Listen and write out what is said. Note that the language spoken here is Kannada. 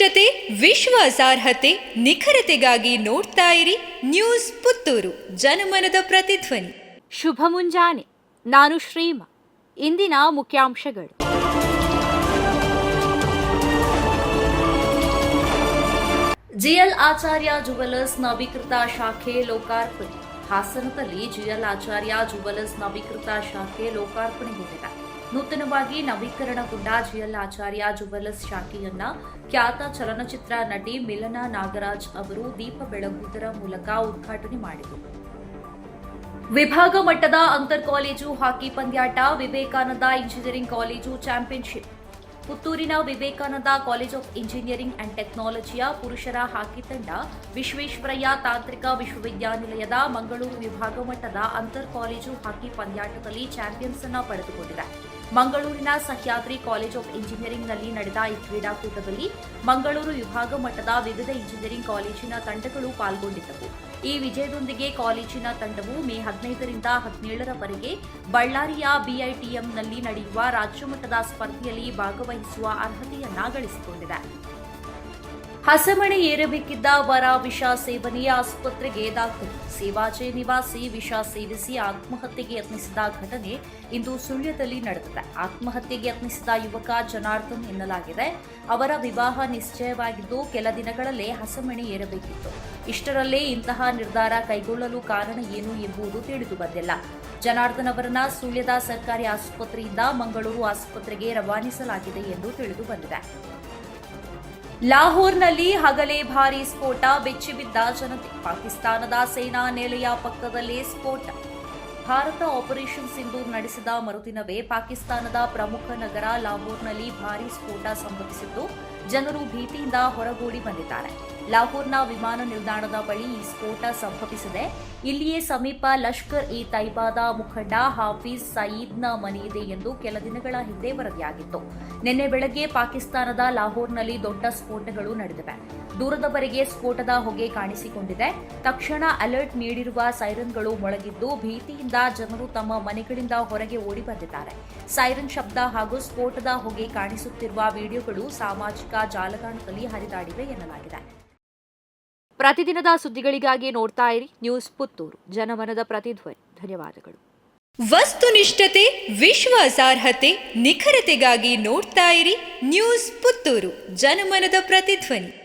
ವಸ್ತುನಿಷ್ಠತೆ ವಿಶ್ವಾಸಾರ್ಹತೆ ನಿಖರತೆಗಾಗಿ ನೋಡ್ತಾ ಇರಿ ನ್ಯೂಸ್ ಪುತ್ತೂರು. ಜನಮನದ ಪ್ರತಿಧ್ವನಿ. ಶುಭ ಮುಂಜಾನೆ. ನಾನು ಶ್ರೀಮ. ಇಂದಿನ ಮುಖ್ಯಾಂಶಗಳು. ಜಿಎಲ್ ಆಚಾರ್ಯ ಜುವೆಲರ್ಸ್ ನವೀಕೃತ ಶಾಖೆ ಲೋಕಾರ್ಪಣೆ. ಹಾಸನದಲ್ಲಿ ಜಿಎಲ್ ಆಚಾರ್ಯ ಜುವೆಲರ್ಸ್ ನವೀಕೃತ ಶಾಖೆ ಲೋಕಾರ್ಪಣೆಗೊಂಡಿದೆ ನೂತನವಾಗಿ ನವೀಕರಣಗೊಂಡ ಜಿಎಲ್ ಆಚಾರ್ಯ ಜುವೆಲರ್ಸ್ ಶಾಖೆಯನ್ನ ಖ್ಯಾತ ಚಲನಚಿತ್ರ ನಟಿ ಮಿಲನಾ ನಾಗರಾಜ್ ಅವರು ದೀಪ ಬೆಳಗುವುದರ ಮೂಲಕ ಉದ್ಘಾಟನೆ ಮಾಡಿದರು. ವಿಭಾಗ ಮಟ್ಟದ ಅಂತರ್ ಕಾಲೇಜು, ಹಾಕಿ ಪಂದ್ಯಾಟ, ವಿವೇಕಾನಂದ ಇಂಜಿನಿಯರಿಂಗ್ ಕಾಲೇಜು ಚಾಂಪಿಯನ್ಶಿಪ್. ಪುತ್ತೂರಿನ Vivekananda college of engineering and ಟೆಕ್ನಾಲಜಿಯ ಪುರುಷರ ಹಾಕಿ ತಂಡ ವಿಶ್ವೇಶ್ವರಯ್ಯ ತಾಂತ್ರಿಕ ವಿಶ್ವವಿದ್ಯಾನಿಲಯದ ಮಂಗಳೂರು ವಿಭಾಗ ಮಟ್ಟದ ಅಂತರ್ ಕಾಲೇಜು ಹಾಕಿ ಪಂದ್ಯಾಟದಲ್ಲಿ ಚಾಂಪಿಯನ್ಸ್ ಅನ್ನು ಪಡೆದುಕೊಂಡಿದೆ. ಮಂಗಳೂರಿನ ಸಹ್ಯಾದ್ರಿ ಕಾಲೇಜ್ ಆಫ್ ಇಂಜಿನಿಯರಿಂಗ್ನಲ್ಲಿ ನಡೆದ ಈ ಕ್ರೀಡಾಕೂಟದಲ್ಲಿ ಮಂಗಳೂರು ವಿಭಾಗ ಮಟ್ಟದ ವಿವಿಧ ಇಂಜಿನಿಯರಿಂಗ್ ಕಾಲೇಜಿನ ತಂಡಗಳು ಪಾಲ್ಗೊಂಡಿದ್ದವು. ಈ ವಿಜಯದೊಂದಿಗೆ ಕಾಲೇಜಿನ ತಂಡವು ಮೇ ಹದಿನೈದರಿಂದ ಹದಿನೇಳರವರೆಗೆ ಬಳ್ಳಾರಿಯ ಬಿಐಟಿಎಂನಲ್ಲಿ ನಡೆಯುವ ರಾಜ್ಯಮಟ್ಟದ ಸ್ಪರ್ಧೆಯಲ್ಲಿ ಭಾಗವಹಿಸುವ ಅರ್ಹತೆಯನ್ನ ಗಳಿಸಿಕೊಂಡಿದೆ. ಹಸಮಣೆ ಏರಬೇಕಿದ್ದ ವರ ವಿಷ ಸೇವನೆಯ ಆಸ್ಪತ್ರೆಗೆ ದಾಖಲು. ಸೇವಾಜೆ ನಿವಾಸಿ ವಿಷ ಸೇವಿಸಿ ಆತ್ಮಹತ್ಯೆಗೆ ಯತ್ನಿಸಿದ ಘಟನೆ ಇಂದು ಸುಳ್ಯದಲ್ಲಿ ನಡೆದಿದೆ. ಆತ್ಮಹತ್ಯೆಗೆ ಯತ್ನಿಸಿದ ಯುವಕ ಜನಾರ್ದನ್ ಎನ್ನಲಾಗಿದೆ. ಅವರ ವಿವಾಹ ನಿಶ್ಚಯವಾಗಿದ್ದು ಕೆಲ ದಿನಗಳಲ್ಲೇ ಹಸಮಣೆ ಏರಬೇಕಿತ್ತು. ಇಷ್ಟರಲ್ಲೇ ಇಂತಹ ನಿರ್ಧಾರ ಕೈಗೊಳ್ಳಲು ಕಾರಣ ಏನು ಎಂಬುದು ತಿಳಿದು ಬಂದಿಲ್ಲ. ಜನಾರ್ದನ್ ಅವರನ್ನ ಸುಳ್ಯದ ಸರ್ಕಾರಿ ಆಸ್ಪತ್ರೆಯಿಂದ ಮಂಗಳೂರು ಆಸ್ಪತ್ರೆಗೆ ರವಾನಿಸಲಾಗಿದೆ ಎಂದು ತಿಳಿದು ಬಂದಿದೆ. ಲಾಹೋರ್ನಲ್ಲಿ ಹಗಲೇ ಭಾರಿ ಸ್ಫೋಟ, ಬೆಚ್ಚಿಬಿದ್ದ ಜನತೆ. ಪಾಕಿಸ್ತಾನದ ಸೇನಾ ನೆಲೆಯ ಪಕ್ಕದಲ್ಲೇ ಸ್ಫೋಟ. ಭಾರತ ಆಪರೇಷನ್ ಸಿಂಧೂರ್ ನಡೆಸಿದ ಮರುದಿನವೇ ಪಾಕಿಸ್ತಾನದ ಪ್ರಮುಖ ನಗರ ಲಾಹೋರ್ನಲ್ಲಿ ಭಾರೀ ಸ್ಫೋಟ ಸಂಭವಿಸಿದ್ದು ಜನರು ಭೀತಿಯಿಂದ ಹೊರಗೂಡಿ ಬಂದಿದ್ದಾರೆ. ಲಾಹೋರ್ನ ವಿಮಾನ ನಿಲ್ದಾಣದ ಬಳಿ ಈ ಸ್ಫೋಟ ಸಂಭವಿಸಿದೆ. ಇಲ್ಲಿಯೇ ಸಮೀಪ ಲಷ್ಕರ್ ಇ ತೈಬಾದ ಮುಖಂಡ ಹಾಫೀಜ್ ಸಯೀದ್ನ ಮನೆಯಿದೆ ಎಂದು ಕೆಲ ದಿನಗಳ ಹಿಂದೆ ವರದಿಯಾಗಿತ್ತು. ನಿನ್ನೆ ಬೆಳಗ್ಗೆ ಪಾಕಿಸ್ತಾನದ ಲಾಹೋರ್ನಲ್ಲಿ ದೊಡ್ಡ ಸ್ಫೋಟಗಳು ನಡೆದಿವೆ. ದೂರದವರೆಗೆ ಸ್ಫೋಟದ ಹೊಗೆ ಕಾಣಿಸಿಕೊಂಡಿದೆ. ತಕ್ಷಣ ಅಲರ್ಟ್ ನೀಡಿರುವ ಸೈರನ್ಗಳು ಮೊಳಗಿದ್ದು ಭೀತಿಯಿಂದ ಜನರು ತಮ್ಮ ಮನೆಗಳಿಂದ ಹೊರಗೆ ಓಡಿ ಬಂದಿದ್ದಾರೆ. ಸೈರನ್ ಶಬ್ದ ಹಾಗೂ ಸ್ಫೋಟದ ಹೊಗೆ ಕಾಣಿಸುತ್ತಿರುವ ವಿಡಿಯೋಗಳು ಸಾಮಾಜಿಕ ಜಾಲತಾಣದಲ್ಲಿ ಹರಿದಾಡಿವೆ ಎನ್ನಲಾಗಿದೆ. ಪ್ರತಿದಿನದ ಸುದ್ದಿಗಳಿಗಾಗಿ ನೋಡ್ತಾ ಇರಿ ನ್ಯೂಸ್ ಪುತ್ತೂರು. ಜನಮನದ ಪ್ರತಿಧ್ವನಿ. ಧನ್ಯವಾದಗಳು. ವಸ್ತುನಿಷ್ಠತೆ ವಿಶ್ವಾಸಾರ್ಹತೆ ನಿಖರತೆಗಾಗಿ ನೋಡ್ತಾ ಇರಿ ನ್ಯೂಸ್ ಪುತ್ತೂರು. ಜನಮನದ ಪ್ರತಿಧ್ವನಿ.